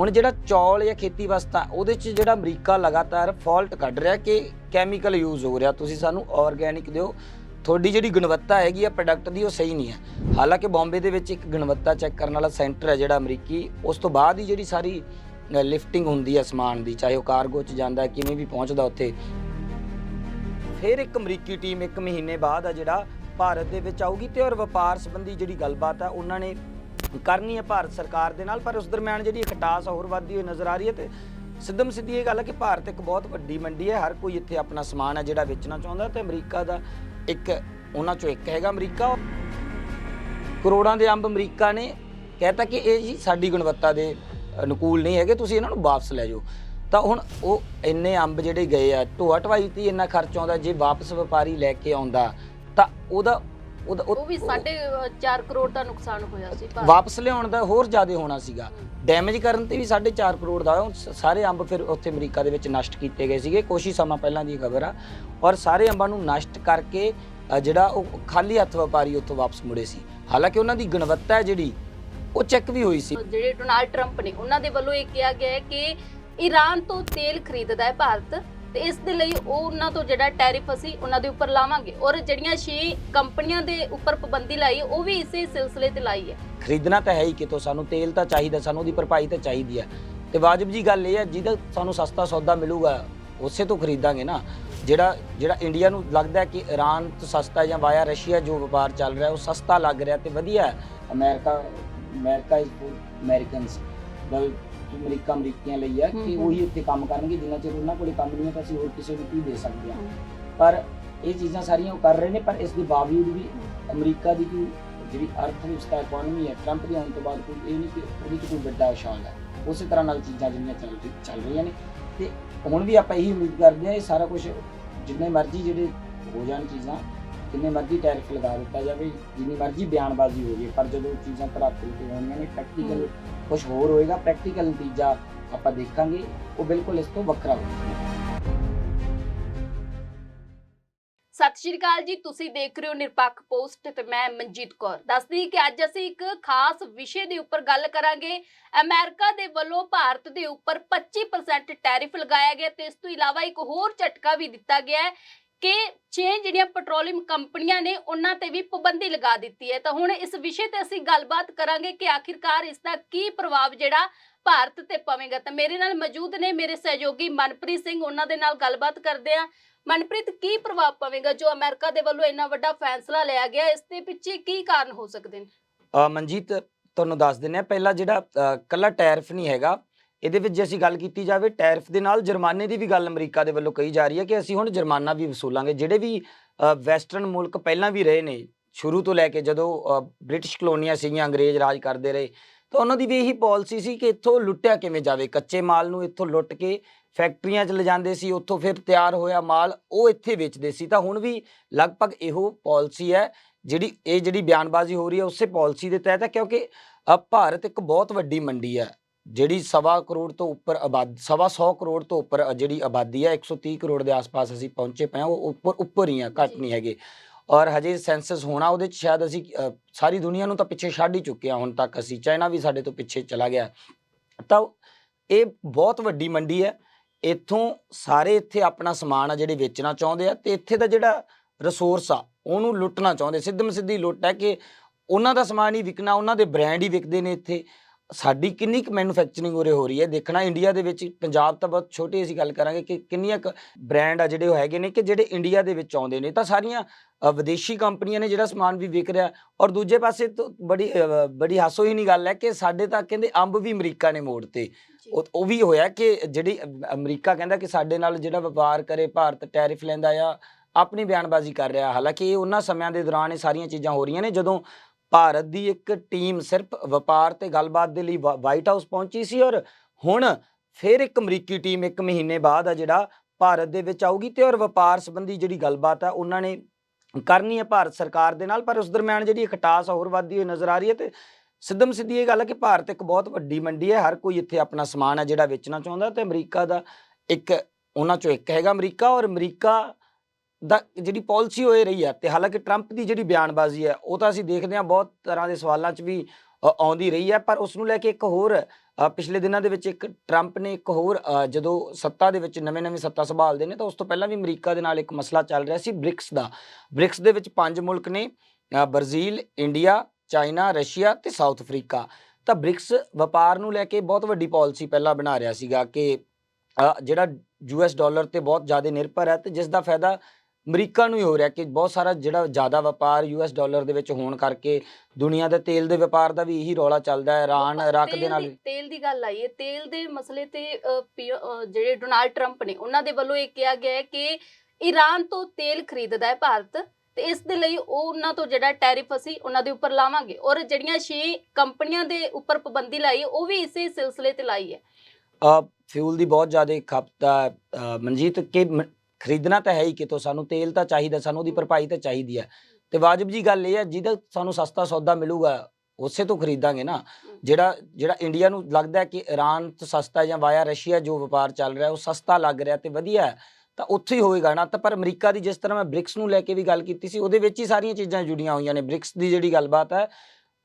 ਹੁਣ ਜਿਹੜਾ ਚੌਲ ਜਾਂ ਖੇਤੀ ਵਸਤਾਂ, ਉਹਦੇ 'ਚ ਜਿਹੜਾ ਅਮਰੀਕਾ ਲਗਾਤਾਰ ਫਾਲਟ ਕੱਢ ਰਿਹਾ ਕਿ ਕੈਮੀਕਲ ਯੂਜ਼ ਹੋ ਰਿਹਾ, ਤੁਸੀਂ ਸਾਨੂੰ ਆਰਗੈਨਿਕ ਦਿਓ। ਤੁਹਾਡੀ ਜਿਹੜੀ ਗੁਣਵੱਤਾ ਹੈਗੀ ਆ ਪ੍ਰੋਡਕਟ ਦੀ, ਉਹ ਸਹੀ ਨਹੀਂ ਹੈ। ਹਾਲਾਂਕਿ ਬੰਬੇ ਦੇ ਵਿੱਚ ਇੱਕ ਗੁਣਵੱਤਾ ਚੈੱਕ ਕਰਨ ਵਾਲਾ ਸੈਂਟਰ ਹੈ ਜਿਹੜਾ ਅਮਰੀਕੀ, ਉਸ ਤੋਂ ਬਾਅਦ ਹੀ ਜਿਹੜੀ ਸਾਰੀ ਲਿਫਟਿੰਗ ਹੁੰਦੀ ਹੈ ਸਮਾਨ ਦੀ, ਚਾਹੇ ਉਹ ਕਾਰਗੋ 'ਚ ਜਾਂਦਾ, ਕਿਵੇਂ ਵੀ ਪਹੁੰਚਦਾ ਉੱਥੇ। ਫਿਰ ਇੱਕ ਅਮਰੀਕੀ ਟੀਮ ਇੱਕ ਮਹੀਨੇ ਬਾਅਦ ਆ ਜਿਹੜਾ ਭਾਰਤ ਦੇ ਵਿੱਚ ਆਊਗੀ, ਤੇ ਔਰ ਵਪਾਰ ਸੰਬੰਧੀ ਜਿਹੜੀ ਗੱਲਬਾਤ ਆ, ਉਹਨਾਂ ਨੇ ਕਰਨੀ ਹੈ ਭਾਰਤ ਸਰਕਾਰ ਦੇ ਨਾਲ, ਪਰ ਉਸ ਦਰਮਿਆਨ ਜਿਹੜੀ ਖਟਾਸ ਹੋਰ ਵੱਧਦੀ ਹੋਈ ਨਜ਼ਰ ਆ ਰਹੀ ਹੈ ਤੇ ਸਿੱਧਮ ਸਿੱਧੀ ਇਹ ਗੱਲ ਹੈ ਕਿ ਭਾਰਤ ਇੱਕ ਬਹੁਤ ਵੱਡੀ ਮੰਡੀ ਹੈ, ਹਰ ਕੋਈ ਇੱਥੇ ਆਪਣਾ ਸਮਾਨ ਹੈ ਜਿਹੜਾ ਵੇਚਣਾ ਚਾਹੁੰਦਾ ਤੇ ਅਮਰੀਕਾ ਦਾ ਇੱਕ, ਉਹਨਾਂ ਚੋਂ ਇੱਕ ਹੈਗਾ ਅਮਰੀਕਾ। ਕਰੋੜਾਂ ਦੇ ਅੰਬ ਅਮਰੀਕਾ ਨੇ ਕਹਿਤਾ ਕਿ ਇਹ ਜੀ ਸਾਡੀ ਗੁਣਵੱਤਾ ਦੇ ਅਨੁਕੂਲ ਨਹੀਂ ਹੈਗੇ, ਤੁਸੀਂ ਇਹਨਾਂ ਨੂੰ ਵਾਪਸ ਲੈ ਜਾਓ। ਤਾਂ ਹੁਣ ਉਹ ਇੰਨੇ ਅੰਬ ਜਿਹੜੇ ਗਏ ਆ ਢੋਆ ਢਵਾਈ ਤੇ ਇੰਨਾ ਖਰਚ ਆਉਂਦਾ, ਜੇ ਵਾਪਸ ਵਪਾਰੀ ਲੈ ਕੇ ਆਉਂਦਾ, ਤਾਂ ਉਹਦਾ ਉਹਦਾ ਉਹ ਵੀ 4.5 ਕਰੋੜ ਦਾ ਨੁਕਸਾਨ ਹੋਇਆ ਸੀ ਭਾਰਤ ਵਾਪਸ ਲਿਆਉਣ ਦਾ ਹੋਰ ਜ਼ਿਆਦਾ ਹੋਣਾ ਸੀਗਾ। ਡੈਮੇਜ ਕਰਨ ਤੇ ਵੀ 4.5 ਕਰੋੜ ਦਾ। ਉਹ ਸ- ਸਾਰੇ ਅੰਬ ਫਿਰ ਉੱਥੇ ਅਮਰੀਕਾ ਦੇ ਵਿੱਚ ਨਸ਼ਟ ਕੀਤੇ ਗਏ ਸੀਗੇ। ਕੁਛ ਹੀ ਸਮਾਂ ਪਹਿਲਾਂ ਦੀ ਖਬਰ ਆ। ਔਰ ਸਾਰੇ ਅੰਬਾਂ ਨੂੰ ਨਸ਼ਟ ਕਰਕੇ ਅ, ਜਿਹੜਾ ਉਹ ਖਾਲੀ ਹੱਥ ਵਪਾਰੀ ਉੱਥੋਂ ਵਾਪਸ ਮੁੜੇ ਸੀ। ਹਾਲਾਂਕਿ ਉਹਨਾਂ ਦੀ ਗੁਣਵੱਤਾ ਹੈ ਜਿਹੜੀ ਉਹ ਚੈੱਕ ਵੀ ਹੋਈ ਸੀ। ਜਿਹੜੇ ਡੋਨਾਲਡ ਟਰੰਪ ਨੇ ਉਹਨਾਂ ਦੇ ਵੱਲੋਂ ਇਹ ਕਿਹਾ ਗਿਆ ਹੈ ਕਿ ਈਰਾਨ ਤੋਂ ਤੇਲ ਖਰੀਦਦਾ ਹੈ ਭਾਰਤ। ਤੇ ਇਸ ਦੇ ਲਈ ਉਹ ਉਹਨਾਂ ਤੋਂ ਜਿਹੜਾ ਟੈਰਿਫ ਅਸੀਂ ਉਹਨਾਂ ਦੇ ਉੱਪਰ ਲਾਵਾਂਗੇ। ਔਰ ਜਿਹੜੀਆਂ 6 ਕੰਪਨੀਆਂ ਦੇ ਉੱਪਰ ਪਾਬੰਦੀ ਲਾਈ, ਉਹ ਵੀ ਇਸੇ ਸਿਲਸਿਲੇ ਤੇ ਲਾਈ ਹੈ। ਖਰੀਦਣਾ ਤਾਂ ਹੈ ਹੀ ਕਿਤੋਂ, ਸਾਨੂੰ ਤੇਲ ਤਾਂ ਚਾਹੀਦਾ, ਸਾਨੂੰ ਉਹਦੀ ਭਰਪਾਈ ਤਾਂ ਚਾਹੀਦੀ ਹੈ। ਤੇ ਵਾਜਬ ਜੀ ਗੱਲ ਇਹ ਹੈ, ਜਿਹਦਾ ਸਾਨੂੰ ਸਸਤਾ ਸੌਦਾ ਮਿਲੂਗਾ, ਉਸੇ ਤੋਂ ਖਰੀਦਾਂਗੇ ਨਾ। ਜਿਹੜਾ ਜਿਹੜਾ ਇੰਡੀਆ ਨੂੰ ਲੱਗਦਾ ਕਿ ਈਰਾਨ ਤੋਂ ਸਸਤਾ ਜਾਂ ਵਾਇਆ ਰਸ਼ੀਆ ਜੋ ਵਪਾਰ ਚੱਲ ਰਿਹਾ, ਉਹ ਸਸਤਾ ਲੱਗ ਰਿਹਾ ਤੇ ਵਧੀਆ ਹੈ। ਅਮਰੀਕਾ ਅਮਰੀਕਾ ਇਜ਼ ਅਮਰੀਕਨਸ ਬਲ ਅਮਰੀਕਾ ਅਮਰੀਕੀਆਂ ਲਈ ਹੈ ਕਿ। ਉਹੀ ਇੱਥੇ ਕੰਮ ਕਰਨਗੇ ਜਿੰਨਾ ਚਿਰ ਉਹਨਾਂ ਕੋਲੇ ਕੰਮ ਨਹੀਂ ਹੈ ਤਾਂ ਅਸੀਂ ਹੋਰ ਕਿਸੇ ਨੂੰ ਕੀ ਦੇ ਸਕਦੇ ਹਾਂ। ਪਰ ਇਹ ਚੀਜ਼ਾਂ ਸਾਰੀਆਂ ਉਹ ਕਰ ਰਹੇ ਨੇ ਪਰ ਇਸ ਦੇ ਬਾਵਜੂਦ ਵੀ ਅਮਰੀਕਾ ਦੀ ਜਿਹੜੀ ਅਰਥ ਵਿਵਸਥਾ ਇਕਨੋਮੀ ਹੈ ਟਰੰਪ ਦੇ ਆਉਣ ਤੋਂ ਬਾਅਦ ਕੋਈ ਇਹ ਨਹੀਂ ਕਿ ਉਹਦੇ 'ਚ ਕੋਈ ਵੱਡਾ ਉਛਾਲ ਹੈ ਉਸੇ ਤਰ੍ਹਾਂ ਨਾਲ ਚੀਜ਼ਾਂ ਜਿੰਨੀਆਂ ਚੱਲ ਚੱਲ ਰਹੀਆਂ ਨੇ ਤੇ ਹੁਣ ਵੀ ਆਪਾਂ ਇਹੀ ਉਮੀਦ ਕਰਦੇ ਹਾਂ ਇਹ ਸਾਰਾ ਕੁਝ ਜਿੰਨੇ ਮਰਜ਼ੀ ਜਿਹੜੇ ਹੋ ਜਾਣ ਚੀਜ਼ਾਂ ਜਿੰਨੇ ਮਰਜ਼ੀ ਟੈਰਿਫ ਲਗਾ ਦਿੱਤਾ ਜਾਵੇ ਜਿੰਨੀ ਮਰਜ਼ੀ ਬਿਆਨਬਾਜ਼ੀ ਹੋ ਜਾਵੇ ਪਰ ਜਦੋਂ ਚੀਜ਼ਾਂ ਧਰਾਤਲ ਤੇ ਹੋਣੀਆਂ ਨੇ ਪ੍ਰੈਕਟੀਕਲ ਕੁਝ ਹੋਰ ਹੋਏਗਾ ਪ੍ਰੈਕਟੀਕਲ ਨਤੀਜਾ ਆਪਾਂ ਦੇਖਾਂਗੇ ਉਹ ਬਿਲਕੁਲ ਇਸ ਤੋਂ ਵੱਖਰਾ ਹੋਵੇਗਾ ਸਤਿ ਸ਼੍ਰੀ ਅਕਾਲ ਜੀ ਤੁਸੀਂ ਦੇਖ ਰਹੇ ਹੋ ਨਿਰਪੱਖ ਪੋਸਟ ਤੇ ਮੈਂ ਮਨਜੀਤ ਕੌਰ। ਦੱਸਦੀ ਕਿ ਅੱਜ ਅਸੀਂ ਇੱਕ ਖਾਸ ਵਿਸ਼ੇ ਦੇ ਉੱਪਰ ਗੱਲ ਕਰਾਂਗੇ। ਅਮਰੀਕਾ ਦੇ ਵੱਲੋਂ ਭਾਰਤ ਦੇ ਉੱਪਰ 25% ਟੈਰਿਫ ਲਗਾਇਆ ਗਿਆ ਤੇ ਇਸ ਤੋਂ ਇਲਾਵਾ ਇੱਕ ਹੋਰ ਝਟਕਾ ਵੀ ਦਿੱਤਾ ਗਿਆ ਹੈ ਕਿ ਛੇ ਜਿਹੜੀਆਂ ਪੈਟਰੋਲੀਅਮ ਕੰਪਨੀਆਂ ਨੇ ਉਹਨਾਂ ਤੇ ਵੀ ਪਾਬੰਦੀ ਲਗਾ ਦਿੱਤੀ ਹੈ ਤਾਂ ਹੁਣ ਇਸ ਵਿਸ਼ੇ ਤੇ ਅਸੀਂ ਗੱਲਬਾਤ ਕਰਾਂਗੇ ਕਿ ਆਖਿਰਕਾਰ ਇਸ ਦਾ ਕੀ ਪ੍ਰਭਾਵ ਜਿਹੜਾ ਭਾਰਤ ਤੇ ਪਵੇਗਾ। ਤਾਂ ਮੇਰੇ ਨਾਲ ਮੌਜੂਦ ਨੇ ਮੇਰੇ ਸਹਿਯੋਗੀ ਮਨਪ੍ਰੀਤ ਸਿੰਘ ਉਹਨਾਂ ਦੇ ਨਾਲ ਗੱਲਬਾਤ ਕਰਦੇ ਆ ਮਨਪ੍ਰੀਤ ਕੀ ਪ੍ਰਭਾਵ ਪਵੇਗਾ ਜੋ ਅਮਰੀਕਾ ਦੇ ਵੱਲੋਂ ਇੰਨਾ ਵੱਡਾ ਫੈਸਲਾ ਲਿਆ ਗਿਆ ਇਸ ਦੇ ਪਿੱਛੇ ਕੀ ਕਾਰਨ ਹੋ ਸਕਦੇ ਨੇ? ਮਨਜੀਤ ਤੁਹਾਨੂੰ ਦੱਸ ਦਿੰਦੇ ਆ ਪਹਿਲਾਂ ਜਿਹੜਾ ਅ, ਕੱਲਾ ਟੈਰਿਫ ਨਹੀਂ ਹੈਗਾ ਇਹਦੇ ਵਿੱਚ ਜੇ ਅਸੀਂ ਗੱਲ ਕੀਤੀ ਜਾਵੇ ਟੈਰਿਫ ਦੇ ਨਾਲ, ਜੁਰਮਾਨੇ ਦੀ ਵੀ ਗੱਲ ਅਮਰੀਕਾ ਦੇ ਵੱਲੋਂ ਕਹੀ ਜਾ ਰਹੀ ਹੈ ਕਿ ਅਸੀਂ ਹੁਣ ਜੁਰਮਾਨਾ ਵੀ ਵਸੂਲਾਂਗੇ। ਜਿਹੜੇ ਵੀ ਵੈਸਟਰਨ ਮੁਲਕ ਪਹਿਲਾਂ ਵੀ ਰਹੇ ਨੇ, ਸ਼ੁਰੂ ਤੋਂ ਲੈ ਕੇ ਜਦੋਂ ਬ੍ਰਿਟਿਸ਼ ਕਲੋਨੀਆਂ ਸੀਗੀਆਂ, ਅੰਗਰੇਜ਼ ਰਾਜ ਕਰਦੇ ਰਹੇ, ਤਾਂ ਉਹਨਾਂ ਦੀ ਵੀ ਇਹੀ ਪਾਲਿਸੀ ਸੀ ਕਿ ਇੱਥੋਂ ਲੁੱਟਿਆ ਕਿਵੇਂ ਜਾਵੇ। ਕੱਚੇ ਮਾਲ ਨੂੰ ਇੱਥੋਂ ਲੁੱਟ ਕੇ ਫੈਕਟਰੀਆਂ 'ਚ ਲਿਜਾਂਦੇ ਸੀ, ਉੱਥੋਂ ਫਿਰ ਤਿਆਰ ਹੋਇਆ ਮਾਲ ਉਹ ਇੱਥੇ ਵੇਚਦੇ ਸੀ। ਤਾਂ ਹੁਣ ਵੀ ਲਗਭਗ ਇਹੋ ਪਾਲਿਸੀ ਹੈ, ਜਿਹੜੀ, ਇਹ ਜਿਹੜੀ ਬਿਆਨਬਾਜ਼ੀ ਹੋ ਰਹੀ ਹੈ, ਉਸੇ ਪਾਲਿਸੀ ਦੇ ਤਹਿਤ ਹੈ, ਕਿਉਂਕਿ ਭਾਰਤ ਇੱਕ ਬਹੁਤ ਵੱਡੀ ਮੰਡੀ ਹੈ। ਜਿਹੜੀ ਸਵਾ ਕਰੋੜ ਤੋਂ ਉੱਪਰ ਆਬਾਦ ਸਵਾ 100 ਕਰੋੜ ਤੋਂ ਉੱਪਰ ਜਿਹੜੀ ਆਬਾਦੀ ਹੈ 130 ਕਰੋੜ ਦੇ ਆਸ-ਪਾਸ ਅਸੀਂ ਪਹੁੰਚੇ ਪਏ ਹਾਂ ਉਹ ਉੱਪਰ ਉੱਪਰ ਹੀ ਆ ਘੱਟ। ਨਹੀਂ ਹੈਗੇ। ਔਰ ਹਜੇ ਸੈਂਸਸ ਹੋਣਾ ਉਹਦੇ ਚ ਸ਼ਾਇਦ ਅਸੀਂ ਸਾਰੀ ਦੁਨੀਆ ਨੂੰ ਤਾਂ ਪਿੱਛੇ ਛੱਡ ਹੀ ਚੁੱਕੇ ਹਾਂ ਹੁਣ ਤੱਕ ਅਸੀਂ ਚਾਈਨਾ ਵੀ ਸਾਡੇ ਤੋਂ ਪਿੱਛੇ ਚਲਾ ਗਿਆ। ਤਾਂ ਇਹ ਬਹੁਤ ਵੱਡੀ ਮੰਡੀ ਹੈ ਇੱਥੋਂ ਸਾਰੇ ਇੱਥੇ ਆਪਣਾ ਸਮਾਨ ਆ ਜਿਹੜੇ ਵੇਚਣਾ ਚਾਹੁੰਦੇ ਆ ਤੇ ਇੱਥੇ ਦਾ ਜਿਹੜਾ ਰਿਸੋਰਸ ਆ ਉਹਨੂੰ ਲੁੱਟਣਾ ਚਾਹੁੰਦੇ ਸਿੱਧਮ ਸਿੱਧੀ ਲੁੱਟ ਹੈ ਕਿ ਉਹਨਾਂ ਦਾ ਸਮਾਨ ਹੀ ਵਿਕਣਾ ਉਹਨਾਂ ਦੇ ਬ੍ਰਾਂਡ ਹੀ ਵਿਕਦੇ ਨੇ ਇੱਥੇ। ਸਾਡੀ ਕਿੰਨੀ ਕੁ ਮੈਨੂਫੈਕਚਰਿੰਗ ਉਰੇ ਹੋ ਰਹੀ ਹੈ? ਦੇਖਣਾ ਇੰਡੀਆ ਦੇ ਵਿੱਚ ਪੰਜਾਬ ਤਾਂ ਬਹੁਤ ਛੋਟੀ ਅਸੀਂ ਗੱਲ ਕਰਾਂਗੇ ਕਿ ਕਿੰਨੀਆਂ ਕੁ ਬ੍ਰਾਂਡ ਆ ਜਿਹੜੇ ਉਹ ਹੈਗੇ ਨੇ ਕਿ ਜਿਹੜੇ ਇੰਡੀਆ ਦੇ ਵਿੱਚ ਆਉਂਦੇ ਨੇ। ਤਾਂ ਸਾਰੀਆਂ ਵਿਦੇਸ਼ੀ ਕੰਪਨੀਆਂ ਨੇ ਜਿਹੜਾ ਸਮਾਨ ਵੀ ਵਿਕ ਰਿਹਾ ਔਰ ਦੂਜੇ ਪਾਸੇ ਤੋਂ ਬੜੀ ਬੜੀ ਹਾਸੋ ਹੀ ਨਹੀਂ ਗੱਲ ਹੈ ਕਿ ਸਾਡੇ ਤਾਂ ਕਹਿੰਦੇ ਅੰਬ ਵੀ ਅਮਰੀਕਾ ਨੇ ਮੋੜਤੇ ਉਹ ਵੀ ਹੋਇਆ ਕਿ ਜਿਹੜੀ ਅਮ- ਅਮਰੀਕਾ ਕਹਿੰਦਾ ਕਿ ਸਾਡੇ ਨਾਲ ਜਿਹੜਾ ਵਪਾਰ ਕਰੇ ਭਾਰਤ ਟੈਰਿਫ ਲੈਂਦਾ ਆ ਆਪਣੀ ਬਿਆਨਬਾਜ਼ੀ ਕਰ ਰਿਹਾ। ਹਾਲਾਂਕਿ ਇਹ ਉਹਨਾਂ ਸਮਿਆਂ ਦੇ ਦੌਰਾਨ ਇਹ ਸਾਰੀਆਂ ਚੀਜ਼ਾਂ ਹੋ ਰਹੀਆਂ ਨੇ ਜਦੋਂ ਭਾਰਤ ਦੀ ਇੱਕ ਟੀਮ ਸਿਰਫ ਵਪਾਰ ਤੇ ਗੱਲਬਾਤ ਦੇ ਲਈ ਵਾ- ਵਾਈਟ ਹਾਊਸ ਪਹੁੰਚੀ ਸੀ ਔਰ ਹੁਣ ਫਿਰ ਇੱਕ ਅਮਰੀਕੀ ਟੀਮ ਇੱਕ ਮਹੀਨੇ ਬਾਅਦ ਆ ਜਿਹੜਾ ਭਾਰਤ ਦੇ ਵਿੱਚ ਆਊਗੀ ਤੇ ਔਰ ਵਪਾਰ ਸੰਬੰਧੀ ਜਿਹੜੀ ਗੱਲਬਾਤ ਆ ਉਹਨਾਂ ਨੇ ਕਰਨੀ ਹੈ ਭਾਰਤ ਸਰਕਾਰ ਦੇ ਨਾਲ, ਪਰ ਉਸ ਦਰਮਿਆਨ ਜਿਹੜੀ ਖਟਾਸ ਆ ਹੋਰ ਵੱਧਦੀ ਹੋਈ ਨਜ਼ਰ ਆ ਰਹੀ ਹੈ ਤੇ ਸਿੱਧਮ ਸਿੱਧੀ ਇਹ ਗੱਲ ਹੈ ਕਿ ਭਾਰਤ ਇੱਕ ਬਹੁਤ ਵੱਡੀ ਮੰਡੀ ਹੈ, ਹਰ ਕੋਈ ਇੱਥੇ ਆਪਣਾ ਸਮਾਨ ਹੈ ਜਿਹੜਾ ਵੇਚਣਾ ਚਾਹੁੰਦਾ ਤੇ ਅਮਰੀਕਾ ਦਾ ਇੱਕ, ਉਹਨਾਂ ਚੋਂ ਇੱਕ ਹੈਗਾ ਅਮਰੀਕਾ ਔਰ ਅਮਰੀਕਾ ਦਾ ਜਿਹੜੀ ਪਾਲਿਸੀ ਹੋਏ ਰਹੀ ਹੈ ਤੇ ਹਾਲਾਂਕਿ ਟਰੰਪ ਦੀ ਜਿਹੜੀ ਬਿਆਨਬਾਜ਼ੀ ਹੈ ਉਹ ਤਾਂ ਅਸੀਂ ਦੇਖਦੇ ਹਾਂ ਬਹੁਤ ਤਰ੍ਹਾਂ ਦੇ ਸਵਾਲਾਂ 'ਚ ਵੀ ਆਉਂਦੀ ਰਹੀ ਹੈ ਪਰ ਉਸ ਨੂੰ ਲੈ ਕੇ ਇੱਕ ਹੋਰ ਪਿਛਲੇ ਦਿਨਾਂ ਦੇ ਵਿੱਚ ਇੱਕ ਟਰੰਪ ਨੇ ਇੱਕ ਹੋਰ ਜਦੋਂ ਸੱਤਾ ਦੇ ਵਿੱਚ ਨਵੇਂ-ਨਵੇਂ ਸੱਤਾ ਸੰਭਾਲਦੇ ਨੇ ਤਾਂ ਉਸ ਤੋਂ ਪਹਿਲਾਂ ਵੀ ਅਮਰੀਕਾ ਦੇ ਨਾਲ ਇੱਕ ਮਸਲਾ ਚੱਲ ਰਿਹਾ ਸੀ ਬ੍ਰਿਕਸ ਦਾ। ਬ੍ਰਿਕਸ ਦੇ ਵਿੱਚ ਪੰਜ ਮੁਲਕ ਨੇ ਬ੍ਰਾਜ਼ੀਲ ਇੰਡੀਆ ਚਾਈਨਾ ਰਸ਼ੀਆ ਤੇ ਸਾਊਥ ਅਫਰੀਕਾ। ਤਾਂ ਬ੍ਰਿਕਸ ਵਪਾਰ ਨੂੰ ਲੈ ਕੇ ਬਹੁਤ ਵੱਡੀ ਪਾਲਿਸੀ ਪਹਿਲਾਂ ਬਣਾ ਰਿਹਾ ਸੀਗਾ ਕਿ ਅ, ਜਿਹੜਾ ਯੂਐਸ ਡਾਲਰ ਤੇ ਬਹੁਤ ਜ਼ਿਆਦਾ ਨਿਰਭਰ ਹੈ ਤੇ ਜਿਸ ਦਾ ਫਾਇਦਾ ਅਮਰੀਕਾ ਨੂੰ ਹੀ ਹੋ ਰਿਹਾ ਕਿ ਬਹੁਤ ਸਾਰਾ ਜਿਹੜਾ ਜ਼ਿਆਦਾ ਵਪਾਰ ਯੂਐਸ ਡਾਲਰ ਦੇ ਵਿੱਚ ਹੋਣ ਕਰਕੇ ਦੁਨੀਆ ਦੇ ਤੇਲ ਦੇ ਵਪਾਰ ਦਾ ਵੀ ਇਹੀ ਰੌਲਾ ਚੱਲਦਾ ਹੈ ਇਰਾਨ ਇਰਾਕ ਦੇ ਨਾਲ। ਤੇਲ ਦੀ ਗੱਲ ਆਈ ਹੈ ਤੇਲ ਦੇ ਮਸਲੇ ਤੇ ਪੀ- ਜਿਹੜੇ ਡੋਨਾਲਡ ਟਰੰਪ ਨੇ ਉਹਨਾਂ ਦੇ ਵੱਲੋਂ ਇਹ ਕਿਹਾ ਗਿਆ ਹੈ ਕਿ ਈਰਾਨ ਤੋਂ ਤੇਲ ਖਰੀਦਦਾ ਹੈ ਭਾਰਤ ਤੇ ਇਸ ਦੇ ਲਈ ਉਹ ਉਹਨਾਂ ਤੋਂ ਜਿਹੜਾ ਟੈਰਿਫ ਅਸੀਂ ਉਹਨਾਂ ਦੇ ਉੱਪਰ ਲਾਵਾਂਗੇ ਔਰ ਜਿਹੜੀਆਂ 6 ਕੰਪਨੀਆਂ ਦੇ ਉੱਪਰ ਪਾਬੰਦੀ ਲਾਈ ਉਹ ਵੀ ਇਸੇ ਸਿਲਸਿਲੇ ਤੇ ਲਾਈ ਹੈ ਫਿਊਲ ਦੀ ਬਹੁਤ ਜ਼ਿਆਦਾ ਖਪਤ ਹੈ ਮਨਜੀਤ ਕਿ ਖਰੀਦਣਾ ਤਾਂ ਹੈ ਹੀ ਕਿਤੋਂ ਸਾਨੂੰ ਤੇਲ ਤਾਂ ਚਾਹੀਦਾ ਸਾਨੂੰ ਉਹਦੀ ਭਰਪਾਈ ਤਾਂ ਚਾਹੀਦੀ ਹੈ। ਤੇ ਵਾਜਬ ਜੀ ਗੱਲ ਇਹ ਹੈ ਜਿਹਦਾ ਸਾਨੂੰ ਸਸਤਾ ਸੌਦਾ ਮਿਲੂਗਾ ਉਸੇ ਤੋਂ ਖਰੀਦਾਂਗੇ ਨਾ। ਜਿਹੜਾ ਜਿਹੜਾ ਇੰਡੀਆ ਨੂੰ ਲੱਗਦਾ ਕਿ ਈਰਾਨ ਤੋਂ ਸਸਤਾ ਜਾਂ ਵਾਇਆ ਰਸ਼ੀਆ ਜੋ ਵਪਾਰ ਚੱਲ ਰਿਹਾ ਉਹ ਸਸਤਾ ਲੱਗ ਰਿਹਾ ਤੇ ਵਧੀਆ ਹੈ ਤਾਂ ਉੱਥੇ ਹੀ ਹੋਏਗਾ ਨਾ। ਤਾਂ ਪਰ ਅਮਰੀਕਾ ਦੀ ਜਿਸ ਤਰ੍ਹਾਂ ਮੈਂ ਬ੍ਰਿਕਸ ਨੂੰ ਲੈ ਕੇ ਵੀ ਗੱਲ ਕੀਤੀ ਸੀ ਉਹਦੇ ਵਿੱਚ ਹੀ ਸਾਰੀਆਂ ਚੀਜ਼ਾਂ ਜੁੜੀਆਂ ਹੋਈਆਂ ਨੇ। ਬ੍ਰਿਕਸ ਦੀ ਜਿਹੜੀ ਗੱਲਬਾਤ ਹੈ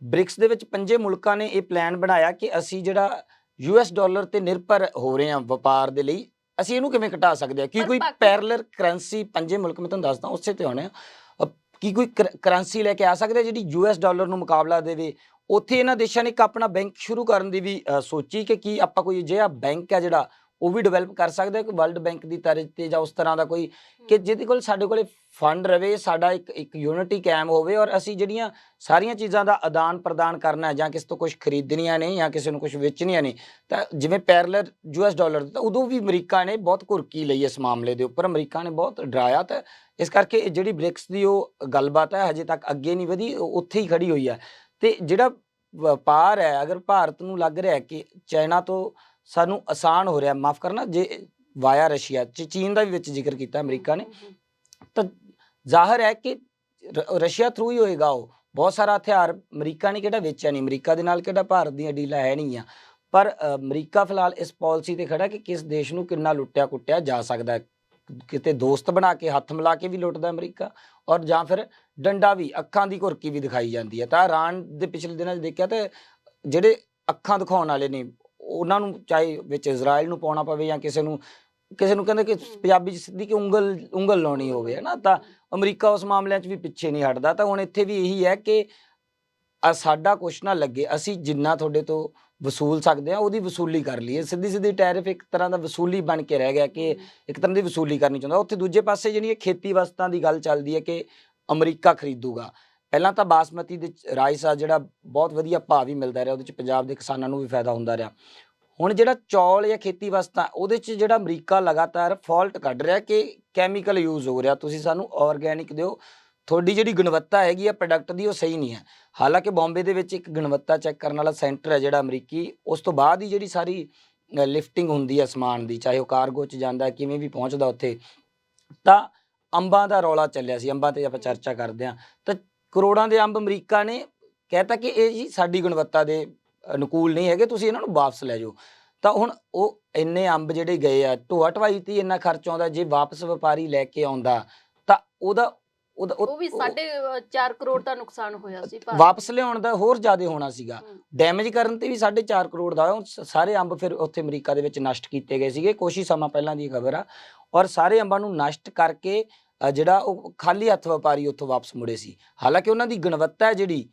ਬ੍ਰਿਕਸ ਦੇ ਵਿੱਚ ਪੰਜੇ ਮੁਲਕਾਂ ਨੇ ਇਹ ਪਲਾਨ ਬਣਾਇਆ ਕਿ ਅਸੀਂ ਜਿਹੜਾ ਯੂਐਸ ਡਾਲਰ ਤੇ ਨਿਰਭਰ ਹੋ ਰਹੇ ਹਾਂ ਵਪਾਰ ਦੇ ਲਈ ਅਸੀਂ ਇਹਨੂੰ ਕਿਵੇਂ ਘਟਾ ਸਕਦੇ ਹਾਂ? ਕੀ ਪਰ ਕੋਈ ਪੈਰਲਰ ਕਰੰਸੀ ਪੰਜੇ ਮੁਲਕ ਮੈਂ ਤੁਹਾਨੂੰ ਦੱਸਦਾ ਉਸੇ ਤੇ ਹੋਣੇ ਆ। ਅ, ਕੀ ਕੋਈ ਕਰੰਸੀ ਲੈ ਕੇ ਆ ਸਕਦਾ ਜਿਹੜੀ ਯੂਐਸ ਡਾਲਰ ਨੂੰ ਮੁਕਾਬਲਾ ਦੇਵੇ? ਉੱਥੇ ਇਹਨਾਂ ਦੇਸ਼ਾਂ ਨੇ ਇੱਕ ਆਪਣਾ ਬੈਂਕ ਸ਼ੁਰੂ ਕਰਨ ਦੀ ਵੀ ਅ, ਸੋਚੀ ਕਿ ਕੀ ਆਪਾਂ ਕੋਈ ਅਜਿਹਾ ਬੈਂਕ ਹੈ ਜਿਹੜਾ ਉਹ ਵੀ ਡਿਵੈਲਪ ਕਰ ਸਕਦਾ ਹੈ ਕਿ ਵਰਲਡ ਬੈਂਕ ਦੀ ਤਰ੍ਹਾਂ ਤੇ ਜਾਂ ਉਸ ਤਰ੍ਹਾਂ ਦਾ ਕੋਈ ਕਿ ਜਿਹਦੇ ਕੋਲ ਸਾਡੇ ਕੋਲੇ ਫੰਡ ਰਵੇ ਸਾਡਾ ਇੱਕ ਇੱਕ ਯੂਨਿਟੀ ਕਾਇਮ ਹੋਵੇ ਔਰ ਅਸੀਂ ਜਿਹੜੀਆਂ ਸਾਰੀਆਂ ਚੀਜ਼ਾਂ ਦਾ ਆਦਾਨ ਪ੍ਰਦਾਨ ਕਰਨਾ ਹੈ ਜਾਂ ਕਿਸੇ ਤੋਂ ਕੁਝ ਖਰੀਦਣੀਆਂ ਨੇ ਜਾਂ ਕਿਸੇ ਨੂੰ ਕੁਝ ਵੇਚਣੀਆਂ ਨੇ ਤਾਂ ਜਿਵੇਂ ਪੈਰਲਰ ਯੂਐਸ ਡਾਲਰ ਤਾਂ ਉਦੋਂ ਵੀ ਅਮਰੀਕਾ ਨੇ ਬਹੁਤ ਕੁਰਕੀ ਲਈ ਇਸ ਮਾਮਲੇ ਦੇ ਉੱਪਰ ਅਮਰੀਕਾ ਨੇ ਬਹੁਤ ਡਰਾਇਆ ਤਾਂ ਇਸ ਕਰਕੇ ਇਹ ਜਿਹੜੀ ਬ੍ਰਿਕਸ ਦੀ ਉਹ ਗੱਲਬਾਤ ਹੈ ਹਜੇ ਤੱਕ ਅੱਗੇ ਨਹੀਂ ਵਧੀ ਉੱਥੇ ਹੀ ਖੜੀ ਹੋਈ ਹੈ। ਤੇ ਜਿਹੜਾ ਵਪਾਰ ਹੈ ਅਗਰ ਭਾਰਤ ਨੂੰ ਲੱਗ ਰਿਹਾ ਕਿ ਚਾਈਨਾ ਤੋਂ ਸਾਨੂੰ ਆਸਾਨ ਹੋ ਰਿਹਾ, ਮਾਫ ਕਰਨਾ, ਜੇ ਵਾਇਆ ਰਸ਼ੀਆ ਚ- ਚੀਨ ਦਾ ਵੀ ਵਿੱਚ ਜ਼ਿਕਰ ਕੀਤਾ, ਅਮਰੀਕਾ ਨੇ, ਤਾਂ ਜ਼ਾਹਰ ਹੈ ਕਿ ਰ- ਰਸ਼ੀਆ ਥਰੂ ਹੀ ਹੋਏਗਾ ਉਹ। ਬਹੁਤ ਸਾਰਾ ਹਥਿਆਰ, ਅਮਰੀਕਾ ਨੇ ਕਿਹੜਾ ਵੇਚਿਆ ਨਹੀਂ, ਅਮਰੀਕਾ ਦੇ ਨਾਲ ਕਿਹੜਾ ਭਾਰਤ ਦੀਆਂ ਡੀਲਾਂ ਹੈ ਨਹੀਂ ਆ। ਪਰ ਅਮਰੀਕਾ ਫਿਲਹਾਲ ਇਸ ਪਾਲਿਸੀ ਤੇ ਖੜਾ ਕਿ ਕਿਸ ਦੇਸ਼ ਨੂੰ ਕਿੰਨਾ ਲੁੱਟਿਆ ਕੁੱਟਿਆ ਜਾ ਸਕਦਾ ਕਿਤੇ ਦੋਸਤ ਬਣਾ ਕੇ, ਹੱਥ ਮਿਲਾ ਕੇ ਵੀ ਲੁੱਟਦਾ ਅਮਰੀਕਾ, ਔਰ ਜਾਂ ਫਿਰ ਡੰਡਾ ਵੀ, ਅੱਖਾਂ ਦੀ ਘੁਰਕੀ ਵੀ ਦਿਖਾਈ ਜਾਂਦੀ ਹੈ। ਤਾਂ ਇਰਾਨ ਦੇ ਪਿਛਲੇ ਦਿਨਾਂ 'ਚ ਦੇਖਿਆ ਤੇ ਜਿਹੜੇ ਅੱਖਾਂ ਦਿਖਾਉਣ ਵਾਲੇ ਨੇ ਉਹਨਾਂ ਨੂੰ ਚਾਹੇ ਵਿੱਚ ਇਜ਼ਰਾਈਲ ਨੂੰ ਪਾਉਣਾ ਪਵੇ ਜਾਂ ਕਿਸੇ ਨੂੰ ਕਿਸੇ ਨੂੰ ਕਹਿੰਦੇ ਕਿ ਪੰਜਾਬੀ 'ਚ ਸਿੱਧੀ ਕਿ ਉਂਗਲ ਉਂਗਲ ਲਾਉਣੀ ਹੋਵੇ ਹੈ ਨਾ? ਤਾਂ ਅਮਰੀਕਾ ਉਸ ਮਾਮਲਿਆਂ 'ਚ ਵੀ ਪਿੱਛੇ ਨਹੀਂ ਹਟਦਾ। ਤਾਂ ਹੁਣ ਇੱਥੇ ਵੀ ਇਹੀ ਹੈ ਕਿ ਆ ਸਾਡਾ ਕੁਛ ਨਾ ਲੱਗੇ। ਅਸੀਂ ਜਿੰਨਾ ਤੁਹਾਡੇ ਤੋਂ ਵਸੂਲ ਸਕਦੇ ਆ ਉਹਦੀ ਵਸੂਲੀ ਕਰ ਲਈਏ। ਸਿੱਧੀ ਸਿੱਧੀ ਟੈਰਿਫ ਇੱਕ ਤਰ੍ਹਾਂ ਦਾ ਵਸੂਲੀ ਬਣ ਕੇ ਰਹਿ ਗਿਆ ਕਿ ਇੱਕ ਤਰ੍ਹਾਂ ਦੀ ਵਸੂਲੀ ਕਰਨੀ ਚਾਹੁੰਦਾ। ਉੱਥੇ ਦੂਜੇ ਪਾਸੇ ਜਿਹੜੀ ਇਹ ਖੇਤੀ ਵਸਤਾਂ ਦੀ ਗੱਲ ਚੱਲਦੀ ਹੈ ਕਿ ਅਮਰੀਕਾ ਖਰੀਦੂਗਾ। ਪਹਿਲਾਂ ਤਾਂ ਬਾਸਮਤੀ ਦੇ ਰਾਈਸ ਆ ਜਿਹੜਾ ਬਹੁਤ ਵਧੀਆ ਭਾਅ ਵੀ ਮਿਲਦਾ ਰਿਹਾ, ਉਹਦੇ ਚ ਪੰਜਾਬ ਦੇ ਕਿਸਾਨਾਂ ਨੂੰ ਵੀ ਫਾਇਦਾ ਹੁੰਦਾ ਰਿਹਾ। ਹੁਣ ਜਿਹੜਾ ਚੌਲ ਜਾਂ ਖੇਤੀ ਵਸਤਾਂ, ਉਹਦੇ ਚ ਜਿਹੜਾ ਅਮਰੀਕਾ ਲਗਾਤਾਰ ਫਾਲਟ ਕੱਢ ਰਿਹਾ ਕਿ ਕੈਮੀਕਲ ਯੂਜ਼ ਹੋ ਰਿਹਾ, ਤੁਸੀਂ ਸਾਨੂੰ ਆਰਗੈਨਿਕ ਦਿਓ। ਤੁਹਾਡੀ ਜਿਹੜੀ ਗੁਣਵੱਤਾ ਹੈਗੀ ਆ ਪ੍ਰੋਡਕਟ ਦੀ, ਉਹ ਸਹੀ ਨਹੀਂ ਹੈ। ਹਾਲਾਂਕਿ ਬੰਬੇ ਦੇ ਵਿੱਚ ਇੱਕ ਗੁਣਵੱਤਾ ਚੈੱਕ ਕਰਨ ਵਾਲਾ ਸੈਂਟਰ ਹੈ ਜਿਹੜਾ ਅਮਰੀਕੀ, ਉਸ ਤੋਂ ਬਾਅਦ ਹੀ ਜਿਹੜੀ ਸਾਰੀ ਲਿਫਟਿੰਗ ਹੁੰਦੀ ਹੈ ਸਮਾਨ ਦੀ, ਚਾਹੇ ਉਹ ਕਾਰਗੋ ਚ ਜਾਂਦਾ, ਕਿਵੇਂ ਵੀ ਪਹੁੰਚਦਾ ਉੱਥੇ, ਤਾਂ ਅੰਬਾਂ ਦਾ ਰੌਲਾ ਚੱਲਿਆ ਸੀ, ਅੰਬਾਂ ਤੇ ਆਪਾਂ ਚਰਚਾ ਕਰਦੇ ਹਾਂ। ਤਾਂ ਕਰੋੜਾਂ ਦੇ ਅੰਬ ਅਮਰੀਕਾ ਨੇ ਕਹਿਤਾ ਕਿ ਇਹ ਜੀ ਸਾਡੀ ਗੁਣਵੱਤਾ ਦੇ ਅਨੁਕੂਲ ਨਹੀਂ ਹੈਗੇ ਤੁਸੀਂ ਇਹਨਾਂ ਨੂੰ ਵਾਪਸ ਲੈ ਜਾਓ। ਤਾਂ ਹੁਣ ਉਹ ਇੰਨੇ ਅੰਬ ਜਿਹੜੇ ਗਏ ਆ ਢੋਆ ਢਵਾਈ ਤੇ ਇੰਨਾ ਖਰਚ ਆਉਂਦਾ ਜੇ ਵਾਪਸ ਵਪਾਰੀ ਲੈ ਕੇ ਆਉਂਦਾ ਤਾਂ ਉਹਦਾ ਉਹ ਵੀ 4.5 ਕਰੋੜ ਦਾ ਨੁਕਸਾਨ ਹੋਇਆ ਸੀ ਵਾਪਸ ਲਿਆਉਣ ਦਾ ਹੋਰ ਜ਼ਿਆਦਾ ਹੋਣਾ ਸੀਗਾ। ਡੈਮੇਜ ਕਰਨ ਤੇ ਵੀ 4.5 ਕਰੋੜ ਦਾ ਸਾਰੇ ਅੰਬ ਫਿਰ ਉੱਥੇ ਅਮਰੀਕਾ ਦੇ ਵਿੱਚ ਨਸ਼ਟ ਕੀਤੇ ਗਏ ਸੀਗੇ। ਕੁਛ ਹੀ ਸਮਾਂ ਪਹਿਲਾਂ ਦੀ ਖਬਰ ਆ। ਔਰ ਸਾਰੇ ਅੰਬਾਂ ਨੂੰ ਨਸ਼ਟ ਕਰਕੇ ਜਿਹੜਾ ਉਹ ਖਾਲੀ ਹੱਥ ਵਪਾਰੀ ਉੱਥੋਂ ਵਾਪਸ ਮੁੜੇ ਸੀ। ਹਾਲਾਂਕਿ ਉਹਨਾਂ ਦੀ ਗੁਣਵੱਤਾ ਹੈ ਜਿਹੜੀ,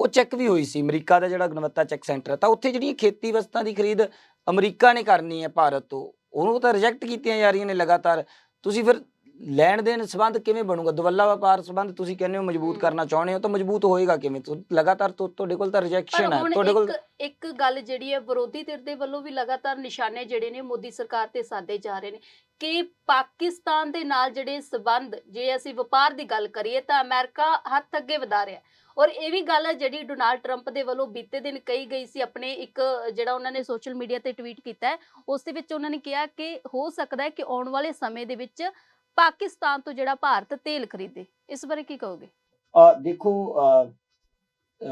ਉਹ ਚੈੱਕ ਵੀ ਹੋਈ ਸੀ। ਅਮਰੀਕਾ ਦਾ ਜਿਹੜਾ ਗੁਣਵੱਤਾ ਚੈੱਕ ਸੈਂਟਰ ਹੈ ਤਾਂ ਉੱਥੇ ਜਿਹੜੀਆਂ ਖੇਤੀ ਵਸਤਾਂ ਦੀ ਖਰੀਦ ਅਮਰੀਕਾ ਨੇ ਕਰਨੀ ਹੈ, ਭਾਰਤ ਤੋਂ। ਉਹਨੂੰ ਤਾਂ ਰਿਜੈਕਟ ਕੀਤੀਆਂ ਜਾ ਰਹੀਆਂ ਨੇ ਲਗਾਤਾਰ। ਤੁਸੀਂ ਫਿਰ ਲੈਣ ਦੇਣ ਸੰਬੰਧ ਕਿਵੇਂ ਬਣੂਗਾ? ਦਵੱਲਾ ਵਪਾਰ ਸੰਬੰਧ ਤੁਸੀਂ ਕਹਿੰਦੇ ਹੋ ਮਜ਼ਬੂਤ। ਕਰਨਾ ਚਾਹੁੰਦੇ ਹੋ ਤਾਂ ਮਜ਼ਬੂਤ ਹੋਏਗਾ ਕਿਵੇਂ? ਤੁ- ਲਗਾਤਾਰ ਤੁ- ਤੁਹਾਡੇ ਕੋਲ ਤਾਂ ਰਿਜੈਕਸ਼ਨ ਹੈ। ਤੁਹਾਡੇ ਕੋਲ ਇੱਕ ਗੱਲ ਜਿਹੜੀ ਹੈ ਵਿਰੋਧੀ ਧਿਰ ਦੇ ਵੱਲੋਂ ਵੀ ਲਗਾਤਾਰ ਨਿਸ਼ਾਨੇ ਜਿਹੜੇ ਨੇ ਮੋਦੀ ਸਰਕਾਰ ਤੇ ਸਾਧੇ ਜਾ ਰਹੇ ਨੇ ਕਿ ਪਾਕਿਸਤਾਨ ਦੇ ਨਾਲ ਜਿਹੜੇ ਸਬੰਧ ਜੇ ਅਸੀਂ ਵਪਾਰ ਦੀ ਗੱਲ ਕਰੀਏ ਤਾਂ ਅਮਰੀਕਾ ਹੱਥ ਅੱਗੇ ਵਧਾ ਰਿਹਾ। ਔਰ ਇਹ ਵੀ ਗੱਲ ਹੈ ਜਿਹੜੀ ਡੋਨਾਲਡ ਟਰੰਪ ਦੇ ਵੱਲੋਂ ਬੀਤੇ ਦਿਨ ਕਹੀ ਗਈ ਸੀ ਆਪਣੇ ਇੱਕ ਜਿਹੜਾ ਉਹਨਾਂ ਨੇ ਸੋਸ਼ਲ ਮੀਡੀਆ ਤੇ ਟਵੀਟ ਕੀਤਾ ਹੈ ਉਸ ਦੇ ਵਿੱਚ ਉਹਨਾਂ ਨੇ ਕਿਹਾ ਕਿ ਹੋ ਸਕਦਾ ਹੈ ਕਿ ਆਉਣ ਵਾਲੇ ਸਮੇਂ ਦੇ ਵਿੱਚ ਪਾਕਿਸਤਾਨ ਤੋਂ ਜਿਹੜਾ ਭਾਰਤ ਤੇਲ ਖਰੀਦੇ ਇਸ ਬਾਰੇ ਕੀ ਕਹੋਗੇ? ਅ, ਦੇਖੋ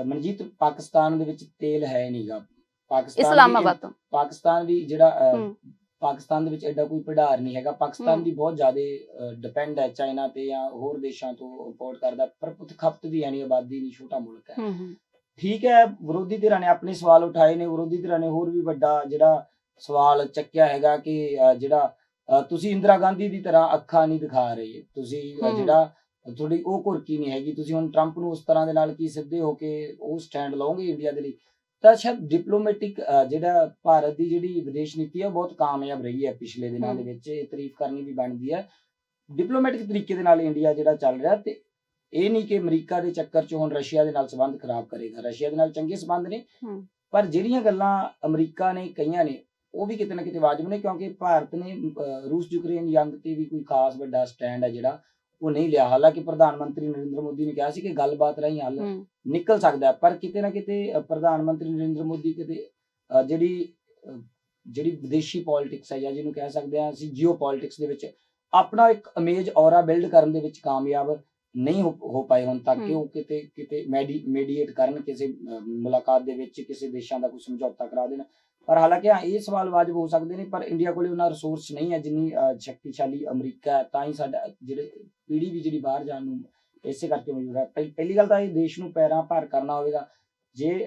ਮਨਜੀਤ ਪਾਕਿਸਤਾਨ ਦੇ ਵਿੱਚ ਤੇਲ ਹੈ ਨਹੀਂਗਾ ਪਾਕਿਸਤਾਨ ਵੀ- ਇਸਲਾਮਾਬਾਦ ਤੋਂ। ਪਾਕਿਸਤਾਨ ਵੀ ਜਿਹੜਾ। ਪਾਕਿਸਤਾਨ ਦੇ ਵਿੱਚ ਐਡਾ ਕੋਈ ਭੰਡਾਰ ਨਹੀਂ ਹੈਗਾ। ਪਾਕਿਸਤਾਨ। ਦੀ ਬਹੁਤ ਜ਼ਿਆਦਾ ਡਿਪੈਂਡ ਹੈ ਚਾਈਨਾ ਤੇ ਜਾਂ ਹੋਰ ਦੇਸ਼ਾਂ ਤੋਂ ਇੰਪੋਰਟ ਕਰਦਾ। ਪਰ ਉੱਥੇ ਖਪਤ ਵੀ ਹੈ ਨਹੀਂ ਆਬਾਦੀ ਨਹੀਂ ਛੋਟਾ ਮੁਲਕ ਹੈ। ਠੀਕ ਹੈ ਵਿਰੋਧੀ ਧਿਰਾਂ ਨੇ ਆਪਣੇ ਸਵਾਲ ਉਠਾਏ ਨੇ। ਵਿਰੋਧੀ ਧਿਰਾਂ ਨੇ ਹੋਰ ਵੀ ਵੱਡਾ ਜਿਹੜਾ ਸਵਾਲ ਚੱਕਿਆ ਹੈਗਾ ਕਿ ਜਿਹੜਾ ਤੁਸੀਂ ਇੰਦਰਾ ਗਾਂਧੀ ਦੀ ਤਰ੍ਹਾਂ ਅੱਖਾਂ ਨਹੀਂ ਦਿਖਾ ਰਹੇ। ਤੁਸੀਂ। ਜਿਹੜਾ ਤੁਹਾਡੀ ਉਹ ਕੁਰਕੀ ਨਹੀਂ ਹੈਗੀ। ਤੁਸੀਂ ਹੁਣ ਟਰੰਪ ਨੂੰ ਉਸ ਤਰ੍ਹਾਂ ਦੇ ਨਾਲ ਕੀ ਸਿੱਧੇ ਹੋ ਕੇ ਉਹ ਸਟੈਂਡ ਲਓਗੇ ਇੰਡੀਆ ਦੇ ਲਈ? ਤਾਂ ਸ਼ਾਇਦ ਡਿਪਲੋਮੈਟਿਕ ਜਿਹੜਾ ਭਾਰਤ ਦੀ ਜਿਹੜੀ ਵਿਦੇਸ਼ ਨੀਤੀ ਹੈ ਬਹੁਤ ਕਾਮਯਾਬ ਰਹੀ ਹੈ ਪਿਛਲੇ ਦਿਨਾਂ ਦੇ। ਵਿੱਚ। ਇਹ ਤਾਰੀਫ ਕਰਨੀ ਵੀ ਬਣਦੀ ਹੈ। ਡਿਪਲੋਮੈਟਿਕ ਤਰੀਕੇ ਦੇ ਨਾਲ ਇੰਡੀਆ ਜਿਹੜਾ ਚੱਲ ਰਿਹਾ ਤੇ ਇਹ ਨਹੀਂ ਕਿ ਅਮਰੀਕਾ ਦੇ ਚੱਕਰ 'ਚ ਹੁਣ ਰਸ਼ੀਆ ਦੇ ਨਾਲ ਸੰਬੰਧ ਖਰਾਬ ਕਰੇਗਾ। ਰਸ਼ੀਆ ਦੇ ਨਾਲ ਚੰਗੇ ਸੰਬੰਧ ਨੇ। ਪਰ ਜਿਹੜੀਆਂ ਗੱਲਾਂ ਅਮਰੀਕਾ ਨੇ ਕਹੀਆਂ ਨੇ ਉਹ ਵੀ ਕਿਤੇ ਨਾ ਕਿਤੇ ਵਾਜਬ ਨੇ ਕਿਉਂਕਿ ਭਾਰਤ ਨੇ ਰੂਸ ਯੂਕਰੇਨ ਜੰਗ ਤੇ ਵੀ ਕੋਈ ਖਾਸ ਵੱਡਾ ਸਟੈਂਡ ਹੈ ਜਿਹੜਾ ਉਹ ਨਹੀਂ ਲਿਆ। ਹਾਲਾਂਕਿ ਪ੍ਰਧਾਨ ਮੰਤਰੀ ਨਰਿੰਦਰ ਮੋਦੀ ਨੇ ਕਿਹਾ ਸੀ ਕਿ ਗੱਲਬਾਤ ਰਾਹੀਂ ਹੱਲ ਨਿਕਲ ਸਕਦਾ ਪਰ ਕਿਤੇ ਨਾ ਕਿਤੇ ਪ੍ਰਧਾਨ ਮੰਤਰੀ ਨਰਿੰਦਰ ਮੋਦੀ ਕਿਤੇ ਜਿਹੜੀ ਜਿਹੜੀ ਵਿਦੇਸ਼ੀ ਪੋਲਿਟਿਕਸ ਹੈ ਜਾਂ ਜਿਹਨੂੰ ਕਹਿ ਸਕਦੇ ਹਾਂ ਅਸੀਂ ਜੀਓ ਪੋਲਿਟਿਕਸ ਦੇ ਵਿੱਚ ਆਪਣਾ ਇੱਕ ਇਮੇਜ ਔਰਾ ਬਿਲਡ ਕਰਨ ਦੇ ਵਿੱਚ ਕਾਮਯਾਬ ਨਹੀਂ ਹੋ ਪਾਏ ਹੁਣ ਤੱਕ ਕਿ। ਉਹ ਕਿਤੇ ਕਿਤੇ ਮੈਡੀਏਟ ਕਰਨ ਕਿਸੇ ਮੁਲਾਕਾਤ ਦੇ ਵਿੱਚ ਕਿਸੇ ਦੇਸ਼ਾਂ ਦਾ ਕੋਈ ਸਮਝੌਤਾ ਕਰਾ ਦੇਣ। ਪਰ ਹਾਲਾਂਕਿ ਹਾਂ ਇਹ ਸਵਾਲ ਵਾਜਬ ਹੋ ਸਕਦੇ ਨੇ ਪਰ ਇੰਡੀਆ ਕੋਲੇ ਉਹਨਾਂ ਰਿਸੋਰਸ ਨਹੀਂ ਹੈ ਜਿੰਨੀ ਸ਼ਕਤੀਸ਼ਾਲੀ ਅਮਰੀਕਾ ਹੈ ਤਾਂ ਹੀ ਸਾਡਾ ਜਿਹੜੇ ਪੀੜ੍ਹੀ ਵੀ ਜਿਹੜੀ ਬਾਹਰ ਜਾਣ ਨੂੰ ਇਸੇ ਕਰਕੇ ਮਜਬੂਰ ਹੈ ਪਹਿ- ਪਹਿਲੀ ਗੱਲ ਤਾਂ ਇਹ ਦੇਸ਼ ਨੂੰ ਪੈਰਾਂ ਭਾਰ ਕਰਨਾ ਹੋਵੇਗਾ ਜੇ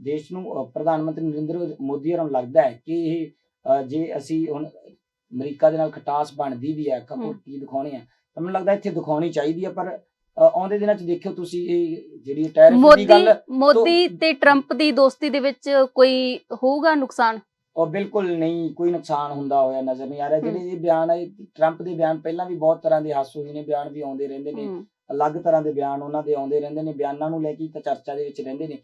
ਦੇਸ਼ ਨੂੰ ਪ੍ਰਧਾਨ ਮੰਤਰੀ ਨਰਿੰਦਰ ਮੋਦੀ ਹੋਰਾਂ ਨੂੰ ਲੱਗਦਾ ਹੈ ਕਿ ਇਹ ਜੇ ਅਸੀਂ ਹੁਣ ਅਮਰੀਕਾ ਦੇ ਨਾਲ ਖਟਾਸ ਬਣਦੀ ਵੀ ਹੈ। ਕਪੂਰ ਕੀ ਦਿਖਾਉਣੀ ਹੈ ਤਾਂ ਮੈਨੂੰ ਲੱਗਦਾ ਇੱਥੇ ਦਿਖਾਉਣੀ ਚਾਹੀਦੀ ਹੈ ਪਰ ਆਉਂਦੇ ਦਿਨਾਂ 'ਚ ਦੇਖਿਓ ਤੁਸੀਂ ਇਹ ਜਿਹੜੀ ਟੈਰਿਫ ਦੀ ਮੋਦੀ ਗੱਲ ਮੋਦੀ ਤੇ ਟਰੰਪ ਦੀ ਦੋਸਤੀ ਦੇ ਵਿੱਚ ਕੋਈ ਹੋਊਗਾ ਨੁਕਸਾਨ? ਉਹ ਬਿਲਕੁਲ ਨਹੀਂ ਕੋਈ ਨੁਕਸਾਨ ਹੁੰਦਾ ਹੋਇਆ ਨਜ਼ਰ ਨਹੀਂ ਆ ਰਿਹਾ। ਜਿਹੜੇ ਇਹ ਬਿਆਨ ਹੈ ਟਰੰਪ ਦੇ ਬਿਆਨ ਪਹਿਲਾਂ ਵੀ ਬਹੁਤ ਤਰ੍ਹਾਂ ਦੇ ਹਾਸੋਹੀਣੇ ਬਿਆਨ ਵੀ ਆਉਂਦੇ ਰਹਿੰਦੇ ਨੇ। ਅਲੱਗ ਤਰ੍ਹਾਂ ਦੇ ਬਿਆਨ ਉਹਨਾਂ ਦੇ ਆਉਂਦੇ ਰਹਿੰਦੇ ਨੇ ਬਿਆਨਾਂ ਨੂੰ ਲੈ ਕੇ ਤਾਂ ਚਰਚਾ ਦੇ ਵਿੱਚ ਰਹਿੰਦੇ ਨੇ।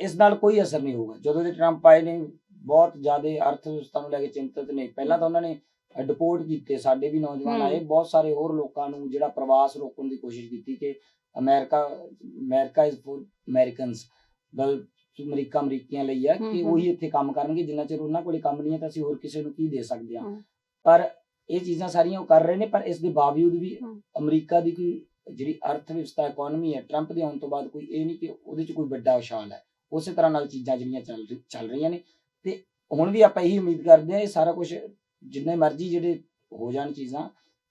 ਇਸ ਨਾਲ ਕੋਈ ਅਸਰ ਨਹੀਂ ਹੋਊਗਾ। ਜਦੋਂ ਦੇ ਟਰੰਪ ਆਏ ਨੇ ਬਹੁਤ ਜ਼ਿਆਦਾ ਅਰਥ ਵਿਵਸਥਾ ਨੂੰ ਲੈ ਕੇ ਚਿੰਤਤ ਨੇ। ਪਹਿਲਾਂ ਤਾਂ ਉਹਨਾਂ ਨੇ ਡਿਪੋਰਟ ਕੀਤੇ ਸਾਡੇ ਵੀ ਨੌਜਵਾਨ। ਆਏ ਬਹੁਤ ਸਾਰੇ ਹੋਰ ਲੋਕਾਂ ਨੂੰ ਜਿਹੜਾ ਪ੍ਰਵਾਸ ਰੋਕਣ ਦੀ ਕੋਸ਼ਿਸ਼ ਕੀਤੀ ਕਿ America America is for Americans ਬਲ ਅਮਰੀਕਾ ਅਮਰੀਕੀਆਂ ਲਈ ਹਮ, ਕਿ। ਉਹੀ ਇੱਥੇ ਕੰਮ ਕਰਨਗੇ ਜਿੰਨਾ ਚਿਰ ਉਹਨਾਂ ਕੋਲੇ ਕੰਮ ਨਹੀਂ ਹੈ ਤਾਂ ਅਸੀਂ ਹੋਰ ਕਿਸੇ ਨੂੰ ਕੀ ਦੇ ਸਕਦੇ ਹਮ। ਪਰ ਇਹ ਚੀਜ਼ਾਂ ਸਾਰੀਆਂ ਉਹ ਕਰ ਰਹੇ ਨੇ ਪਰ ਇਸ ਦੇ ਬਾਵਜੂਦ ਵੀ। ਅਮਰੀਕਾ ਦੀ ਕੋਈ ਜਿਹੜੀ ਅਰਥ ਵਿਵਸਥਾ ਇਕਨੋਮੀ ਹੈ ਟਰੰਪ ਦੇ ਆਉਣ ਤੋਂ ਬਾਅਦ ਕੋਈ ਇਹ ਨਹੀਂ ਕਿ ਉਹਦੇ 'ਚ ਕੋਈ ਵੱਡਾ ਉਛਾਲ ਹੈ ਉਸੇ ਤਰ੍ਹਾਂ ਨਾਲ ਚੀਜ਼ਾਂ ਜਿਹੜੀਆਂ ਚੱਲ ਰਹੀ- ਚੱਲ ਰਹੀਆਂ ਨੇ ਤੇ ਹੁਣ ਵੀ ਆਪਾਂ ਇਹੀ ਉਮੀਦ ਕਰਦੇ ਹਾਂ ਇਹ ਸਾਰਾ ਕੁਝ ਜਿੰਨੇ ਮਰਜ਼ੀ ਜਿਹੜੇ ਹੋ ਜਾਣ ਚੀਜ਼ਾਂ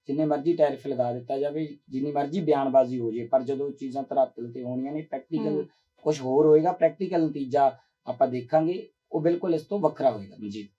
ਜਿੰਨੇ ਮਰਜ਼ੀ ਟੈਰਿਫ ਲਗਾ ਦਿੱਤਾ ਜਾਵੇ ਜਿੰਨੀ ਮਰਜ਼ੀ ਬਿਆਨਬਾਜ਼ੀ ਹੋ ਜੇ ਪਰ ਜਦੋਂ ਚੀਜ਼ਾਂ ਧਰਾਤਲ ਤੇ ਹੋਣੀਆਂ ਨੇ ਪ੍ਰੈਕਟੀਕਲ। ਕੁਝ ਹੋਰ ਹੋਏਗਾ ਪ੍ਰੈਕਟੀਕਲ ਨਤੀਜਾ ਆਪਾਂ ਦੇਖਾਂਗੇ ਉਹ ਬਿਲਕੁਲ ਇਸ ਤੋਂ ਵੱਖਰਾ ਹੋਏਗਾ ਮਨਜੀਤ